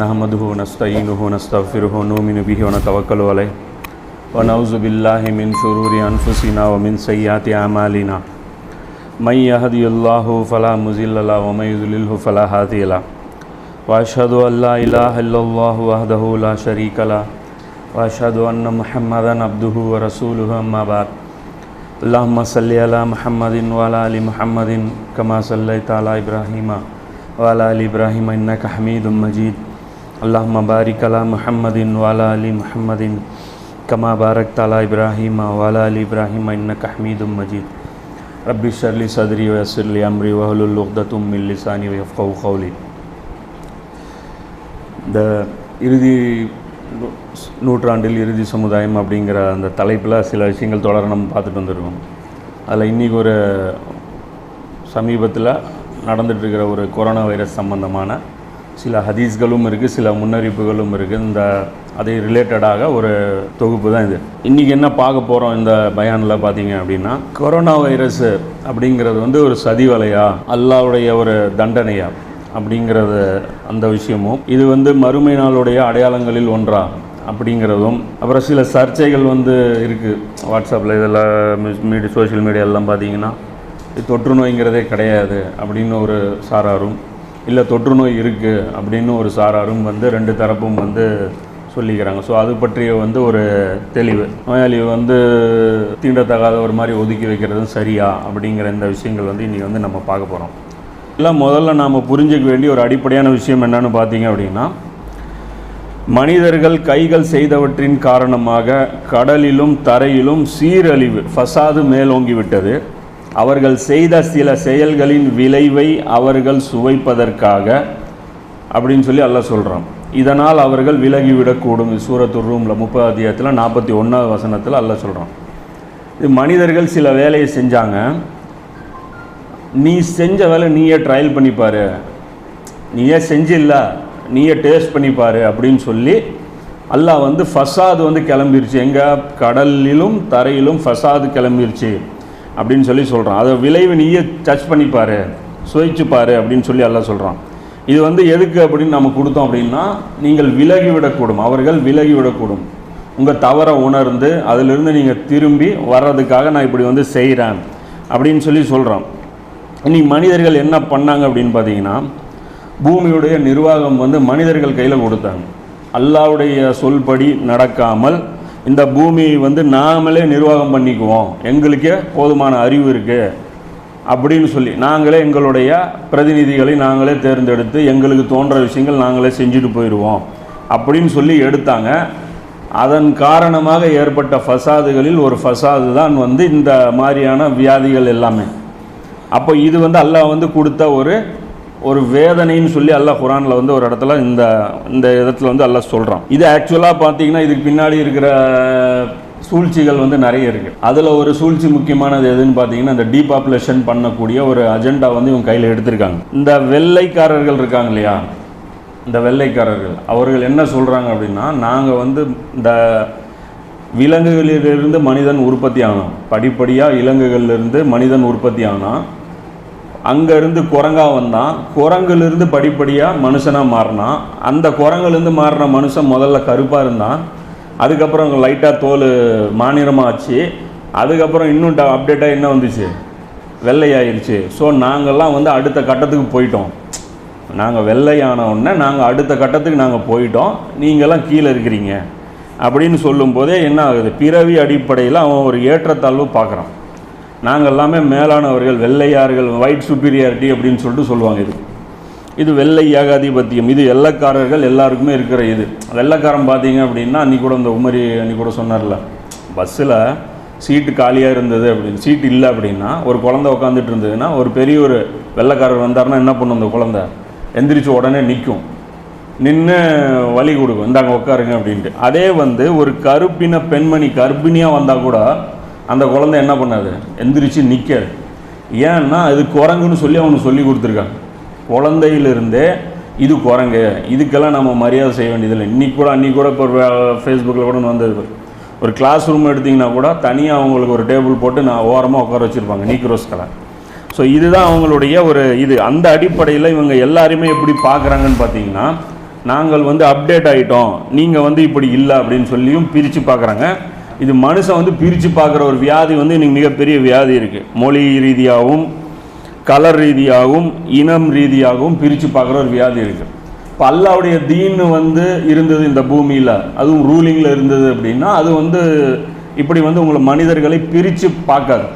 نحمده ونستعينه ونستغفره ونؤمن به ونتوكل عليه. ونعوذ بالله من شرور أنفسنا ومن سيئات أعمالنا. من يهدي الله فلا مضل له ومن يضلله فلا هادي له. وأشهد أن لا إله إلا الله وحده لا شريك له. وأشهد أن محمدا عبده ورسوله أما بعد. اللهم صل على محمد وعلى آل محمد كما صليت على إبراهيم. وعلى آل إبراهيم إنك حميد مجيد اللهم بارك على محمد وعلى آل محمد كما باركت على إبراهيم وعلى آل إبراهيم إنك حميد مجيد ربي اشرح لي صدري ويسر لي أمري واحلل عقدة من لساني ويفقهوا قولي இந்த இறுதி நூ- நூற்றாண்டில் இறுதி சமுதாயம் அப்படிங்கிற அந்த தலைப்பில் சில விஷயங்கள் தொடர நம்ம பார்த்துட்டு வந்துருக்கோம் அதில் இன்றைக்கி ஒரு சமீபத்தில் நடந்துட்டு இருக்கிற ஒரு கொரோனா வைரஸ் சம்பந்தமான சில ஹதீஸ்களும் இருக்குது சில முன்னறிவிப்புகளும் இருக்குது இந்த அதை ரிலேட்டடாக ஒரு தொகுப்பு தான் இது. இன்றைக்கி என்ன பார்க்க போகிறோம் இந்த பயானில் பார்த்தீங்க அப்படின்னா கொரோனா வைரஸ் அப்படிங்கிறது வந்து ஒரு சதி வலையா அல்லாவுடைய ஒரு தண்டனையா அப்படிங்கிறது அந்த விஷயமும் இது வந்து மறுமை நாளுடைய அடையாளங்களில் ஒன்றா அப்படிங்கிறதும் அப்புறம் சில சர்ச்சைகள் வந்து இருக்குது வாட்ஸ்அப்பில் இதெல்லாம் மீடியா சோஷியல் மீடியாலெலாம் பார்த்தீங்கன்னா தொற்று நோய்ங்கிறதே கிடையாது அப்படின்னு ஒரு சாராரும் இல்லை தொற்று நோய் இருக்குது அப்படின்னு ஒரு சாராரும் வந்து ரெண்டு தரப்பும் வந்து சொல்லிக்கிறாங்க. ஸோ அது பற்றிய வந்து ஒரு தெளிவு. நோயாளி வந்து தீண்டத்தகாத ஒரு மாதிரி ஒதுக்கி வைக்கிறதும் சரியா அப்படிங்கிற இந்த விஷயங்கள் வந்து இன்றைக்கி வந்து நம்ம பார்க்க போகிறோம் இல்லை முதல்ல நாம் புரிஞ்சிக்க வேண்டிய ஒரு அடிப்படையான விஷயம் என்னன்னு பார்த்தீங்க அப்படின்னா மனிதர்கள் கைகள் செய்தவற்றின் காரணமாக கடலிலும் தரையிலும் சீரழிவு ஃபசாது மேலோங்கி விட்டது அவர்கள் செய்த சில செயல்களின் விளைவை அவர்கள் சுவைப்பதற்காக அப்படின்னு சொல்லி அல்ல சொல்கிறான் இதனால் அவர்கள் விலகிவிடக்கூடும். சூரத்து ரூமில் முப்பது அத்தியாயத்தில் நாற்பத்தி ஒன்றாவது வசனத்தில் அல்ல சொல்கிறான் இது மனிதர்கள் சில வேலையை செஞ்சாங்க. நீ செஞ்ச வேலை நீயே ட்ரையல் பண்ணிப்பார். நீயே செஞ்சில்ல நீயே டேஸ்ட் பண்ணிப்பார் அப்படின்னு சொல்லி அல்லாஹ் வந்து ஃபசாது வந்து கிளம்பிருச்சு. எங்கே? கடலிலும் தரையிலும் ஃபசாது கிளம்பிருச்சு. அப்படின்னு சொல்லி சொல்கிறான் அதை விளைவு நீயே டச் பண்ணிப்பார் சுவைச்சு அப்படின்னு சொல்லி எல்லாம் சொல்கிறான் இது வந்து எதுக்கு அப்படின்னு நம்ம கொடுத்தோம் அப்படின்னா நீங்கள் விலகி விடக்கூடும். அவர்கள் விலகி விடக்கூடும். உங்கள் தவறை உணர்ந்து அதிலிருந்து நீங்கள் திரும்பி வர்றதுக்காக நான் இப்படி வந்து செய்கிறேன் அப்படின்னு சொல்லி சொல்கிறோம் இன்றைக்கி மனிதர்கள் என்ன பண்ணாங்க அப்படின்னு பார்த்தீங்கன்னா பூமியுடைய நிர்வாகம் வந்து மனிதர்கள் கையில் கொடுத்தாங்க. அல்லாவுடைய சொல்படி நடக்காமல் இந்த பூமியை வந்து நாமளே நிர்வாகம் பண்ணிக்குவோம். எங்களுக்கே போதுமான அறிவு இருக்குது அப்படின்னு சொல்லி நாங்களே எங்களுடைய பிரதிநிதிகளை நாங்களே தேர்ந்தெடுத்து எங்களுக்கு தோன்ற விஷயங்கள் நாங்களே செஞ்சுட்டு போயிடுவோம் அப்படின்னு சொல்லி எடுத்தாங்க. அதன் காரணமாக ஏற்பட்ட ஃபசாதுகளில் ஒரு ஃபசாது தான் வந்து இந்த மாதிரியான வியாதிகள் எல்லாமே. அப்போ இது வந்து அல்லாஹ் வந்து கொடுத்த ஒரு ஒரு வேதனைன்னு சொல்லி அல்லாஹ் குரானில் வந்து ஒரு இடத்துல இந்த இந்த இடத்துல வந்து அல்லாஹ் சொல்கிறான் இது ஆக்சுவலாக பார்த்தீங்கன்னா இதுக்கு பின்னாடி இருக்கிற சூழ்ச்சிகள் வந்து நிறைய இருக்குது அதில் ஒரு சூழ்ச்சி முக்கியமானது எதுன்னு பார்த்தீங்கன்னா இந்த டீபாப்புலேஷன் பண்ணக்கூடிய ஒரு அஜெண்டா வந்து இவங்க கையில் எடுத்திருக்காங்க. இந்த வெள்ளைக்காரர்கள் இருக்காங்க இல்லையா? இந்த வெள்ளைக்காரர்கள். அவர்கள் என்ன சொல்கிறாங்க அப்படின்னா நாங்கள் வந்து இந்த விலங்குகளிலிருந்து மனிதன் உற்பத்தி ஆனோம். படிப்படியாக விலங்குகளிலிருந்து மனிதன் உற்பத்தி ஆனால் அங்கேருந்து குரங்கா வந்தான். குரங்குலேருந்து படிப்படியாக மனுஷனாக மாறினான். அந்த குரங்குலேருந்து மாறின மனுஷன் முதல்ல கருப்பாக இருந்தான். அதுக்கப்புறம் லைட்டாக தோல் மாநிலமாக ஆச்சு அதுக்கப்புறம் இன்னும் ட அப்டேட்டாக என்ன வந்துச்சு? வெள்ளையாயிருச்சு. ஸோ நாங்கள்லாம் வந்து அடுத்த கட்டத்துக்கு போயிட்டோம். நாங்கள் வெள்ளையான உடனே நாங்கள் அடுத்த கட்டத்துக்கு நாங்கள் போயிட்டோம். நீங்கள்லாம் கீழே இருக்கிறீங்க. அப்படின்னு சொல்லும்போதே என்ன ஆகுது? பிறவி அடிப்படையில் அவன் ஒரு ஏற்றத்தாழ்வு பார்க்குறான். நாங்கள் எல்லாமே மேலானவர்கள் வெள்ளையார்கள் ஒயிட் சுப்பீரியாரிட்டி அப்படின்னு சொல்லிட்டு சொல்லுவாங்க இது. இது வெள்ளை ஏகாதிபத்தியம். இது வெள்ளக்காரர்கள் எல்லாருக்குமே இருக்கிற இது. வெள்ளைக்காரன் பார்த்தீங்க அப்படின்னா அன்றைக்கி கூட இந்த உமரி அன்றைக்கி கூட சொன்னார்ல பஸ்ஸில் சீட்டு காலியாக இருந்தது அப்படின்னு. சீட்டு இல்லை அப்படின்னா ஒரு குழந்த உட்காந்துட்டு இருந்ததுன்னா ஒரு பெரிய ஒரு வெள்ளைக்காரர் வந்தாருன்னா என்ன பண்ணும் அந்த குழந்த? எந்திரிச்சு உடனே நிற்கும் நின்று வழி கொடுக்கும். இந்தாங்க உட்காருங்க அப்படின்ட்டு. அதே வந்து ஒரு கருப்பின பெண்மணி கர்ப்பிணியாக வந்தால் கூட அந்த குழந்தை என்ன பண்ணாது? எந்திரிச்சு நிற்காது ஏன்னா அது குரங்குன்னு சொல்லி அவனுக்கு சொல்லி கொடுத்துருக்காங்க குழந்தையிலிருந்தே இது குரங்கு. இதுக்கெல்லாம் நம்ம மரியாதை செய்ய வேண்டியதில்லை. இன்னைக்கு கூட அன்றைக்கி கூட இப்போ ஃபேஸ்புக்கில் கூட வந்தது ஒரு கிளாஸ் ரூம் எடுத்திங்கன்னா கூட தனியாக அவங்களுக்கு ஒரு டேபிள் போட்டு நான் ஓரமாக உட்கார வச்சுருப்பாங்க. நீக்ரோஸ்கெல்லாம் ஸோ இதுதான் அவங்களுடைய ஒரு இது. அந்த அடிப்படையில் இவங்க எல்லாருமே எப்படி பார்க்குறாங்கன்னு பார்த்தீங்கன்னா நாங்கள் வந்து அப்டேட் ஆகிட்டோம் நீங்கள் வந்து இப்படி இல்லை அப்படின்னு சொல்லியும் பிரித்து பார்க்குறாங்க. இது மனுஷன் வந்து பிரித்து பார்க்குற ஒரு வியாதி வந்து இன்றைக்கி மிகப்பெரிய வியாதி இருக்குது மொழி ரீதியாகவும் கலர் ரீதியாகவும் இனம் ரீதியாகவும் பிரித்து பார்க்குற ஒரு வியாதி இருக்குது இப்போ அல்லாவுடைய தீன் வந்து இருந்தது இந்த பூமியில் அதுவும் ரூலிங்கில் இருந்தது அப்படின்னா அது வந்து இப்படி வந்து உங்களை மனிதர்களை பிரித்து பார்க்காது.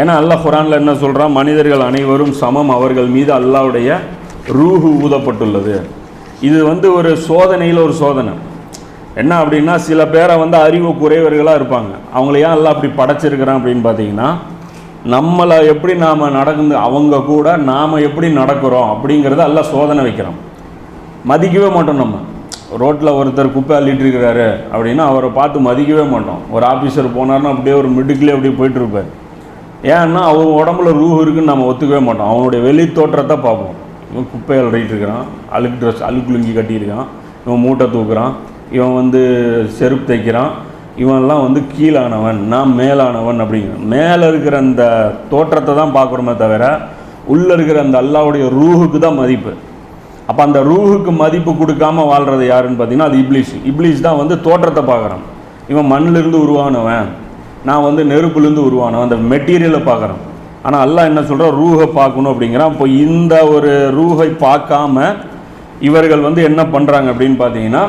ஏன்னா அல்லாஹ் குரானில் என்ன சொல்கிறான் மனிதர்கள் அனைவரும் சமம் அவர்கள் மீது அல்லாவுடைய ரூஹு ஊதப்பட்டுள்ளது. இது வந்து ஒரு சோதனையில் ஒரு சோதனை. என்ன அப்படின்னா சில பேரை வந்து அறிவு குறைவர்களாக இருப்பாங்க. அவங்கள ஏன் எல்லாம் அப்படி படைச்சிருக்கிறான் அப்படின்னு பார்த்தீங்கன்னா நம்மளை எப்படி நாம் நடந்து அவங்க கூட நாம் எப்படி நடக்கிறோம் அப்படிங்கிறத எல்லாம் சோதனை வைக்கிறோம். மதிக்கவே மாட்டோம் நம்ம. ரோட்டில் ஒருத்தர் குப்பை அள்ளிட்டுருக்கிறாரு அப்படின்னா அவரை பார்த்து மதிக்கவே மாட்டோம். ஒரு ஆஃபீஸர் போனார்னா அப்படியே ஒரு மிடுக்கிலே அப்படியே போயிட்டு இருப்பார் ஏன்னா அவங்க உடம்புல ரூ இருக்குன்னு நம்ம ஒத்துக்கவே மாட்டோம். அவனுடைய வெளி தோற்றத்தை பார்ப்போம். இவன் குப்பை அள்ளிட்டு இருக்கிறான் அழுக்கு ட்ரெஸ் அழுக்கு லுங்கி கட்டியிருக்கான். இவன் மூட்டை தூக்குறான். இவன் வந்து செருப்பு தைக்கிறான். இவன்லாம் வந்து கீழானவன் நான் மேலானவன் அப்படிங்கிற மேலே இருக்கிற அந்த தோற்றத்தை தான் பார்க்குறோமே தவிர உள்ளே இருக்கிற அந்த அல்லாவுடைய ரூஹுக்கு தான் மதிப்பு. அப்போ அந்த ரூஹுக்கு மதிப்பு கொடுக்காம வாழ்கிறது யாருன்னு பார்த்தீங்கன்னா அது இப்லீஸ். இப்லீஸ் தான் வந்து தோற்றத்தை பார்க்குறான் இவன் மண்ணிலிருந்து உருவானவன் நான் வந்து நெருப்புலேருந்து உருவானவன் அந்த மெட்டீரியலை பார்க்குறான் ஆனால் அல்லாஹ் என்ன சொல்கிறான் ரூஹை பார்க்கணும் அப்படிங்கிறான். இப்போ இந்த ஒரு ரூஹை பார்க்காம இவர்கள் வந்து என்ன பண்ணுறாங்க அப்படின்னு பார்த்தீங்கன்னா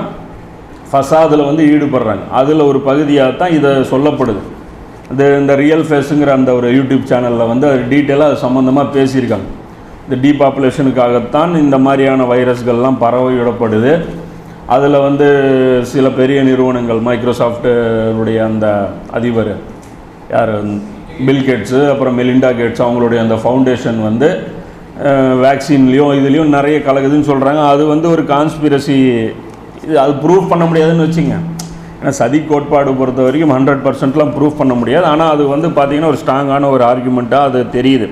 ஃபசாதில் வந்து ஈடுபடுறாங்க. அதில் ஒரு பகுதியாக தான் இதை சொல்லப்படுது. இது இந்த ரியல் ஃபேஸுங்கிற அந்த ஒரு யூடியூப் சேனலில் வந்து அது டீட்டெயிலாக அது சம்மந்தமாக பேசியிருக்காங்க. இந்த டீபாப்புலேஷனுக்காகத்தான் இந்த மாதிரியான வைரஸ்கள்லாம் பரவிடப்படுது அதில் வந்து சில பெரிய நிறுவனங்கள் மைக்ரோசாஃப்ட்டுடைய அந்த அதிபர் யார்? பில்கேட்ஸு அப்புறம் மெலிண்டா கேட்ஸ் அவங்களுடைய அந்த ஃபவுண்டேஷன் வந்து வேக்சின்லேயும் இதுலேயும் நிறைய கலகுதுன்னு சொல்கிறாங்க அது வந்து ஒரு கான்ஸ்பிரசி இது அது ப்ரூவ் பண்ண முடியாதுன்னு வச்சுங்க. ஏன்னா சதி கோட்பாடு பொறுத்த வரைக்கும் ஹண்ட்ரட் பர்சன்ட்லாம் ப்ரூவ் பண்ண முடியாது. ஆனால் அது வந்து பார்த்திங்கன்னா ஒரு ஸ்ட்ராங்கான ஒரு ஆர்குமெண்ட்டாக அது தெரியுது.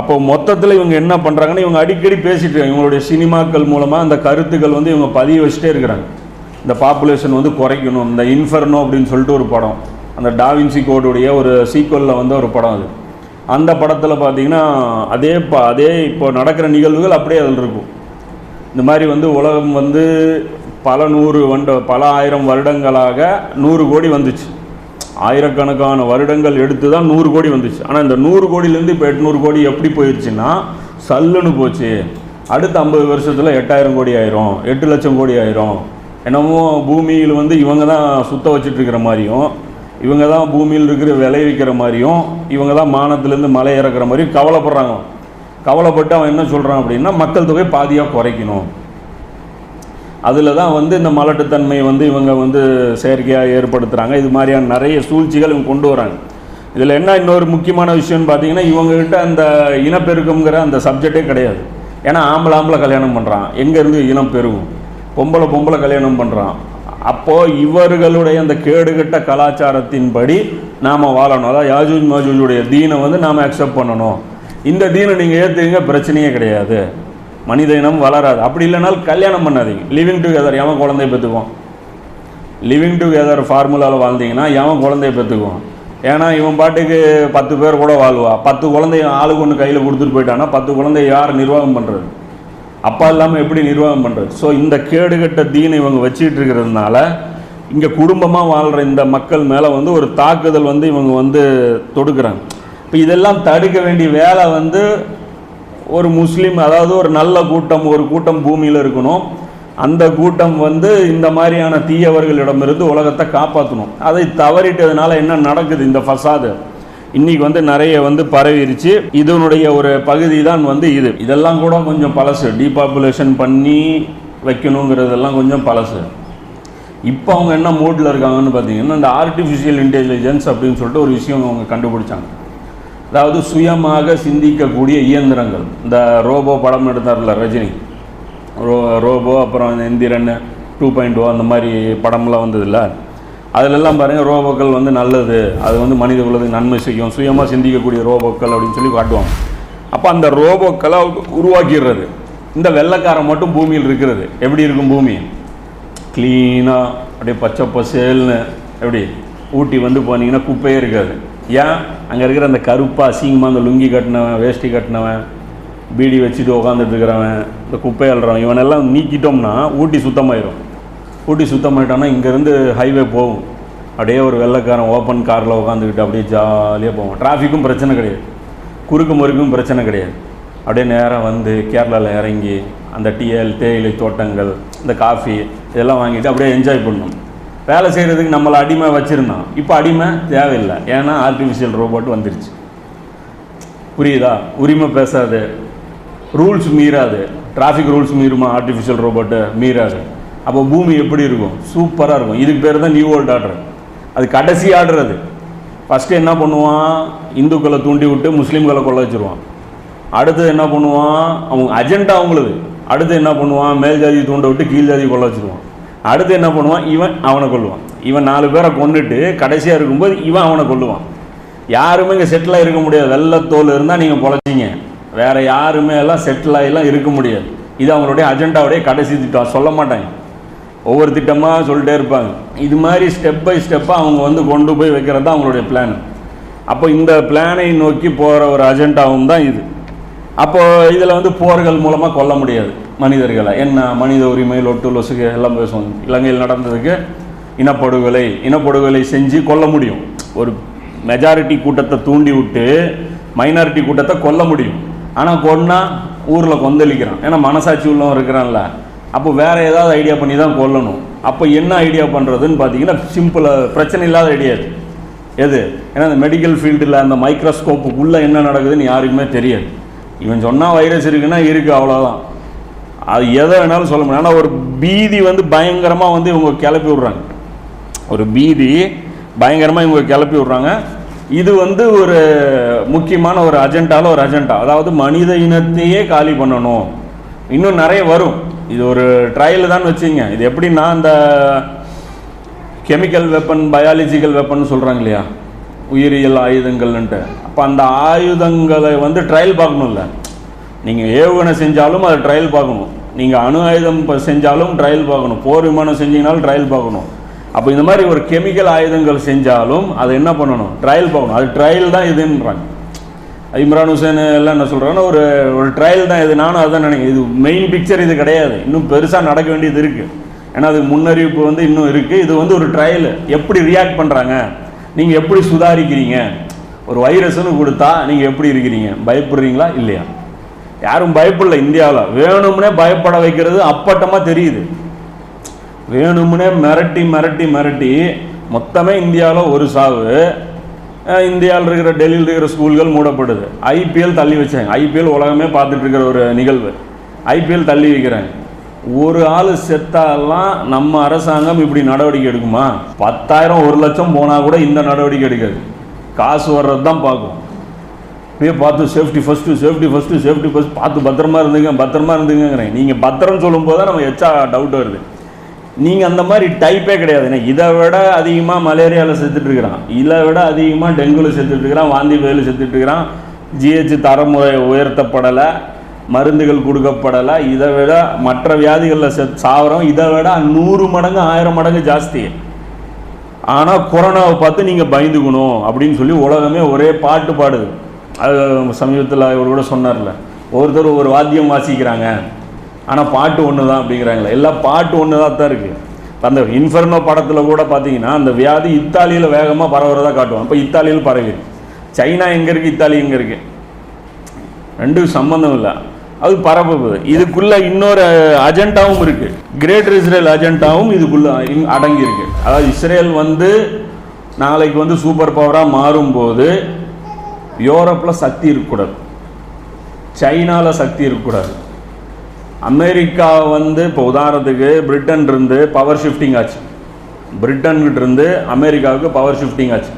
அப்போ மொத்தத்தில் இவங்க என்ன பண்ணுறாங்கன்னா இவங்க அடிக்கடி பேசிட்டு இருக்காங்க. இவங்களுடைய சினிமாக்கள் மூலமாக அந்த கருத்துக்கள் வந்து இவங்க பதிய வச்சுட்டே இருக்கிறாங்க. இந்த பாப்புலேஷன் வந்து குறைக்கணும். இந்த இன்ஃபர்னோ அப்படின்னு சொல்லிட்டு ஒரு படம். அந்த டாவின்சி கோடுடைய ஒரு சீக்வலில் வந்து ஒரு படம் அது. அந்த படத்தில் பார்த்தீங்கன்னா அதே ப அதே இப்போ நடக்கிற நிகழ்வுகள் அப்படியே அதில் இருக்கும். இந்த மாதிரி வந்து உலகம் வந்து பல நூறு வண்ட பல ஆயிரம் வருடங்களாக நூறு கோடி வந்துச்சு. ஆயிரக்கணக்கான வருடங்கள் எடுத்து தான் நூறு கோடி வந்துச்சு. ஆனால் இந்த நூறு கோடியிலேருந்து இப்போ எட்நூறு கோடி எப்படி போயிடுச்சுன்னா சல்லுன்னு போச்சு. அடுத்த ஐம்பது வருஷத்தில் எட்டாயிரம் கோடி ஆயிரும் எட்டு லட்சம் கோடி ஆயிரும். என்னமோ பூமியில் வந்து இவங்க தான் சுத்த வச்சுட்டுருக்கிற மாதிரியும் இவங்க தான் பூமியில் இருக்கிற விளைவிக்கிற மாதிரியும் இவங்க தான் மானத்துலேருந்து மலை இறக்குற மாதிரியும் கவலைப்படுறாங்க. கவலைப்பட்டு அவன் என்ன சொல்கிறான் அப்படின்னா மக்கள் தொகை பாதியாக குறைக்கணும். அதில் தான் வந்து இந்த மலட்டுத்தன்மை வந்து இவங்க வந்து செயற்கையாக ஏற்படுத்துகிறாங்க இது மாதிரியான நிறைய சூழ்ச்சிகள் இவங்க கொண்டு வராங்க. இதில் என்ன இன்னொரு முக்கியமான விஷயம்னு பார்த்தீங்கன்னா இவங்ககிட்ட அந்த இனப்பெருக்கம்ங்கிற அந்த சப்ஜெக்டே கிடையாது. ஏன்னா ஆம்பளை ஆம்பளை கல்யாணம் பண்ணுறான் எங்கேருந்து இனம் பெருகும்? பொம்பளை பொம்பளை கல்யாணம் பண்ணுறான் அப்போது இவர்களுடைய அந்த கேடுகட்ட கலாச்சாரத்தின்படி நாம் வாழணும். அதாவது யாஜூஜ் மாஜூஜுடைய தீனை வந்து நாம் அக்செப்ட் பண்ணணும். இந்த தீனை நீங்கள் ஏற்றுங்க பிரச்சனையே கிடையாது. மனித இனம் வளராது. அப்படி இல்லைனாலும் கல்யாணம் பண்ணாதீங்க. லிவிங் டுகெதர் எவன் குழந்தைய பெற்றுக்குவோம் லிவிங் டுகெதர் ஃபார்முலாவில் வாழ்ந்தீங்கன்னா எவன் குழந்தைய பெற்றுக்குவோம் ஏன்னா இவன் பாட்டுக்கு பத்து பேர் கூட வாழ்வா. பத்து குழந்தைய ஆளுக்கு ஒன்று கையில் கொடுத்துட்டு போயிட்டான்னா பத்து குழந்தைய யார் நிர்வாகம் பண்ணுறது அப்பா இல்லாமல் எப்படி நிர்வாகம் பண்ணுறது ஸோ இந்த கேடுகட்ட தீனை இவங்க வச்சுக்கிட்டு இருக்கிறதுனால இங்கே குடும்பமாக வாழ்கிற இந்த மக்கள் மேலே வந்து ஒரு தாக்குதல் வந்து இவங்க வந்து தொடுக்கிறாங்க. இப்போ இதெல்லாம் தடுக்க வேண்டிய வேலை வந்து ஒரு முஸ்லீம் அதாவது ஒரு நல்ல கூட்டம் ஒரு கூட்டம் பூமியில் இருக்கணும். அந்த கூட்டம் வந்து இந்த மாதிரியான தீயவர்களிடமிருந்து உலகத்தை காப்பாற்றணும் அதை தவறிட்டதுனால என்ன நடக்குது இந்த ஃபசாது? இன்னைக்கு வந்து நிறைய வந்து பரவிருச்சு. இதனுடைய ஒரு பகுதி தான் வந்து இது. இதெல்லாம் கூட கொஞ்சம் பழசு. டீபாப்புலேஷன் பண்ணி வைக்கணுங்கிறதெல்லாம் கொஞ்சம் பழசு. இப்போ அவங்க என்ன மூடில் இருக்காங்கன்னு பார்த்தீங்கன்னா இந்த ஆர்டிஃபிஷியல் இன்டெலிஜென்ஸ் அப்படின்னு சொல்லிட்டு ஒரு விஷயம் அவங்க கண்டுபிடிச்சாங்க. அதாவது சுயமாக சிந்திக்கக்கூடிய இயந்திரங்கள். இந்த ரோபோ படம் எடுத்தார்ல ரஜினி. ரோ ரோபோ அப்புறம் எந்திரன் டூ பாயிண்ட் ஓ அந்த மாதிரி படம்லாம் வந்ததில்ல அதிலெல்லாம் பாருங்கள் ரோபோக்கள் வந்து நல்லது. அது வந்து மனித உலகத்துக்கு நன்மை செய்யும். சுயமாக சிந்திக்கக்கூடிய ரோபோக்கள் அப்படின்னு சொல்லி காட்டுவாங்க. அப்போ அந்த ரோபோக்களை உருவாக்கிடுறது. இந்த வெள்ளைக்காரன் மட்டும் பூமியில் இருக்கிறது. எப்படி இருக்கும் பூமி? க்ளீனாக அப்படியே பச்சை பசேல்னு எப்படி? ஊட்டி வந்து போனீங்கன்னா குப்பையே இருக்காது. ஏன்? அங்கே இருக்கிற அந்த கருப்பாக அசிங்கமாக அந்த லுங்கி கட்டினவன் வேஷ்டி கட்டினவன் பீடி வச்சுட்டு உட்காந்துட்டு இருக்கிறவன் இந்த குப்பை அள்ளுறவன் இவனெல்லாம் நீக்கிட்டோம்னா ஊட்டி சுத்தமாயிரும். ஊட்டி சுத்தமாயிட்டோம்னா இங்கேருந்து ஹைவே போகும். அப்படியே ஒரு வெள்ளைக்காரன் ஓப்பன் காரில் உட்காந்துக்கிட்டு அப்படியே ஜாலியாக போவோம் டிராஃபிக்கும் பிரச்சனை கிடையாது. குறுக்கு முறுக்கும் பிரச்சனை கிடையாது. அப்படியே நேராக வந்து கேரளாவில் இறங்கி அந்த டீயல் தேயிலை தோட்டங்கள் இந்த காஃபி இதெல்லாம் வாங்கிட்டு அப்படியே என்ஜாய் பண்ணணும். வேலை செய்கிறதுக்கு நம்மளை அடிமை வச்சுருந்தோம் இப்போ அடிமை தேவையில்லை. ஏன்னா ஆர்டிஃபிஷியல் ரோபோட் வந்துருச்சு. புரியுதா? உரிமை பேசாது. ரூல்ஸ் மீறாது. டிராஃபிக் ரூல்ஸ் மீறுமா? ஆர்டிஃபிஷியல் ரோபோட்டு மீறாது. அப்போ பூமி எப்படி இருக்கும்? சூப்பராக இருக்கும். இதுக்கு பேர் தான் நியூ வேர்ல்டு ஆர்டர் அது கடைசி ஆர்டர் அது. ஃபஸ்ட்டு என்ன பண்ணுவான்? இந்துக்களை தூண்டி விட்டு முஸ்லீம்களை கொள்ள வச்சுருவான். அடுத்து என்ன பண்ணுவான்? அவங்க அஜெண்டா அவங்களுது. அடுத்து என்ன பண்ணுவான்? மேல் ஜாதி தூண்ட விட்டு கீழ் ஜாதி கொள்ள வச்சுருவான். அடுத்து என்ன பண்ணுவான்? இவன் அவனை கொள்ளுவான் இவன் நாலு பேரை கொண்டுட்டு கடைசியாக இருக்கும்போது இவன் அவனை கொள்ளுவான் யாருமே இங்கே செட்டிலாக இருக்க முடியாது. வெள்ளத்தோல் இருந்தால் நீங்கள் பொழைச்சிங்க. வேற யாருமே எல்லாம் செட்டிலாகிலாம் இருக்க முடியாது. இது அவங்களுடைய அஜெண்டாவுடைய கடைசி திட்டம். சொல்ல மாட்டாங்க. ஒவ்வொரு திட்டமாக சொல்லிட்டே இருப்பாங்க. இது மாதிரி ஸ்டெப் பை ஸ்டெப்பாக அவங்க வந்து கொண்டு போய் வைக்கிறது தான் அவங்களுடைய பிளான் அப்போ இந்த பிளானை நோக்கி போகிற ஒரு அஜெண்டாவும் தான் இது. அப்போது இதில் வந்து போர்கள் மூலமாக கொல்ல முடியாது. மனிதர்களை. என்ன மனித உரிமை லொட்டு லொசுக்கு எல்லாம் பேசுவாங்க. இலங்கையில் நடந்ததுக்கு இனப்படுகொலை இனப்படுகொலை செஞ்சு கொல்ல முடியும். ஒரு மெஜாரிட்டி கூட்டத்தை தூண்டி விட்டு மைனாரிட்டி கூட்டத்தை கொல்ல முடியும். ஆனால் கொன்னா ஊரில் கொந்தளிக்கிறான். ஏன்னா மனசாட்சி உள்ளவன் இருக்கிறான்ல. அப்போ வேற ஏதாவது ஐடியா பண்ணி தான் கொல்லணும். அப்போ என்ன ஐடியா பண்ணுறதுன்னு பார்த்தீங்கன்னா சிம்பிளாக பிரச்சனை இல்லாத ஐடியா இது எது? ஏன்னா இந்த மெடிக்கல் ஃபீல்டில் அந்த மைக்ரோஸ்கோப்புக்குள்ளே என்ன நடக்குதுன்னு யாருக்குமே தெரியாது. இவன் சொன்னால் வைரஸ் இருக்குன்னா இருக்குது அவ்வளோதான் அது எதை வேணாலும் சொல்ல முடியும். ஆனால் ஒரு பீதி வந்து பயங்கரமாக வந்து இவங்க கிளப்பி விட்றாங்க. ஒரு பீதி பயங்கரமாக இவங்க கிளப்பி விட்றாங்க. இது வந்து ஒரு முக்கியமான ஒரு அஜெண்டாவில் ஒரு அஜெண்டா. அதாவது மனித இனத்தையே காலி பண்ணணும். இன்னும் நிறைய வரும். இது ஒரு ட்ரையல் தான் வச்சுங்க. இது எப்படின்னா அந்த கெமிக்கல் வெப்பன் பயாலஜிக்கல் வெப்பன் சொல்கிறாங்க இல்லையா? உயிரியல் ஆயுதங்கள்ன்ட்டு. அப்போ அந்த ஆயுதங்களை வந்து ட்ரையல் பார்க்கணும்ல. நீங்கள் ஏவுகணை செஞ்சாலும் அதை ட்ரையல் பார்க்கணும். நீங்கள் அணு ஆயுதம் இப்போ செஞ்சாலும் ட்ரையல் பார்க்கணும். போர் விமானம் செஞ்சீங்கனாலும் ட்ரையல் பார்க்கணும். அப்போ இந்த மாதிரி ஒரு கெமிக்கல் ஆயுதங்கள் செஞ்சாலும் அதை என்ன பண்ணணும்? ட்ரையல் பார்க்கணும். அது ட்ரையல் தான் இதுன்றாங்க. இம்ரான் ஹுசேன் எல்லாம் என்ன சொல்கிறாங்கன்னா ஒரு ஒரு ட்ரையல் தான் இது. நானும் அதான் நினைக்கிறேன். இது மெயின் பிக்சர் இது கிடையாது. இன்னும் பெருசாக நடக்க வேண்டியது இருக்குது ஏன்னா அது முன்னறிவிப்பு வந்து இன்னும் இருக்குது இது வந்து ஒரு ட்ரையல் எப்படி ரியாக்ட் பண்ணுறாங்க நீங்கள் எப்படி சுதாரிக்கிறீங்க? ஒரு வைரஸ்னு கொடுத்தா நீங்கள் எப்படி இருக்கிறீங்க? பயப்படுறீங்களா? இல்லையா? யாரும் பயப்படல இந்தியாவில். வேணும்னே பயப்பட வைக்கிறது அப்பட்டமாக தெரியுது. வேணும்னே மிரட்டி மிரட்டி மிரட்டி மொத்தமே இந்தியாவில் ஒரு சாவு. இந்தியாவில் இருக்கிற டெல்லியில் இருக்கிற ஸ்கூல்கள் மூடப்படுது. ஐபிஎல் தள்ளி வச்சாங்க. ஐபிஎல் உலகமே பார்த்துட்டு இருக்கிற ஒரு நிகழ்வு. ஐபிஎல் தள்ளி வைக்கிறாங்க. ஒரு ஆள் செத்தாலாம் நம்ம அரசாங்கம் இப்படி நடவடிக்கை எடுக்குமா? பத்தாயிரம் ஒரு லட்சம் போனால் கூட இந்த நடவடிக்கை எடுக்காது. காசு வர்றது தான் பார்க்கும். அப்படியே பார்த்து safety first safety first safety first பார்த்து பத்திரமா இருந்துங்க பத்திரமா இருந்துங்கிறேன் நீங்கள் பத்திரம் சொல்லும்போது தான் நம்ம எச்சா டவுட் வருது. நீங்கள் அந்த மாதிரி டைப்பே கிடையாது. இதை விட அதிகமாக மலேரியாவில் செத்துட்ருக்கிறான் இதை விட அதிகமாக டெங்குவில் செத்துட்ருக்கிறான் வாந்தி புயலில் செத்துட்ருக்கிறான் ஜிஹெச் தரமுறை உயர்த்தப்படலை. மருந்துகள் கொடுக்கப்படலை. இதை விட மற்ற வியாதிகளில் செத் சாவரம். இதை விட நூறு மடங்கு ஆயிரம் மடங்கு ஜாஸ்தி. ஆனால் கொரோனாவை பார்த்து நீங்கள் பயந்துக்கணும் அப்படின்னு சொல்லி உலகமே ஒரே பாட்டு பாடுது. அது சமீபத்தில் இவர் கூட சொன்னார்ல ஒருத்தர் ஒரு வாத்தியம் வாசிக்கிறாங்க ஆனால் பாட்டு ஒன்று தான் அப்படிங்கிறாங்களே. எல்லாம் பாட்டு ஒன்று தான் தான் இருக்குது அந்த இன்ஃபர்னோ படத்தில் கூட பார்த்தீங்கன்னா அந்த வியாதி இத்தாலியில் வேகமாக பரவுறதா காட்டுவோம் இப்போ இத்தாலியில் பரவி. சைனா எங்கே இருக்குது இத்தாலி எங்கே இருக்குது ரெண்டும் சம்மந்தம் இல்லை. அது பரப்புது இதுக்குள்ளே இன்னொரு அஜெண்டாவும் இருக்குது கிரேட்டர் இஸ்ரேல் அஜெண்டாவும் இதுக்குள்ளே அடங்கியிருக்கு. அடங்கி அதாவது இஸ்ரேல் வந்து நாளைக்கு வந்து சூப்பர் பவராக மாறும்போது யூரோப்பில் சக்தி இருக்கக்கூடாது. சைனாவில் சக்தி இருக்கக்கூடாது. அமெரிக்கா வந்து இப்போ உதாரணத்துக்கு பிரிட்டன் இருந்து பவர் ஷிஃப்டிங் ஆச்சு. பிரிட்டன்கிட்ட இருந்து அமெரிக்காவுக்கு பவர் ஷிஃப்டிங் ஆச்சு.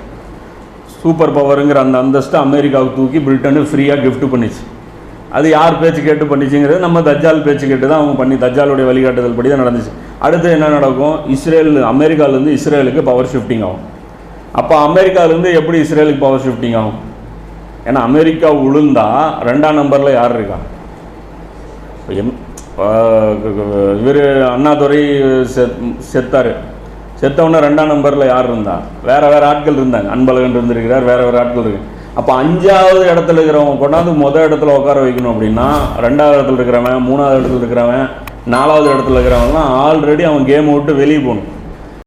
சூப்பர் பவருங்கிற அந்த அந்தஸ்தை அமெரிக்காவுக்கு தூக்கி பிரிட்டனு ஃப்ரீயாக கிஃப்ட் பண்ணிச்சு. அது யார் பேச்சு கேட்டு பண்ணிச்சுங்கிறது நம்ம தஜ்ஜால் பேச்சு கேட்டு தான் அவங்க பண்ணி தஜ்ஜாலுடைய வழிகாட்டுதல் படி தான் நடந்துச்சு. அடுத்து என்ன நடக்கும்? இஸ்ரேல் அமெரிக்காவிலேருந்து இஸ்ரேலுக்கு பவர் ஷிஃப்டிங் ஆகும். அப்போ அமெரிக்காவிலேருந்து எப்படி இஸ்ரேலுக்கு பவர் ஷிஃப்டிங் ஆகும்? ஏன்னா அமெரிக்கா உளுந்தா ரெண்டாம் நம்பரில் யார் இருக்கா? எம் இவர் அண்ணாதுரை செத் செத்தார். செத்தவொடனே ரெண்டாம் நம்பரில் யார் இருந்தா? வேறு வேறு ஆட்கள் இருந்தாங்க. அன்பழகன் இருந்திருக்கிறார் வேறு வேறு ஆட்கள் இருக்கு. அப்போ அஞ்சாவது இடத்துல இருக்கிறவங்க கொண்டாந்து முதல் இடத்துல உட்கார வைக்கணும் அப்படின்னா ரெண்டாவது இடத்துல இருக்கிறவன் மூணாவது இடத்துல இருக்கிறவன் நாலாவது இடத்துல இருக்கிறவங்கலாம் ஆல்ரெடி அவன் கேமை விட்டு வெளியே போகணும்.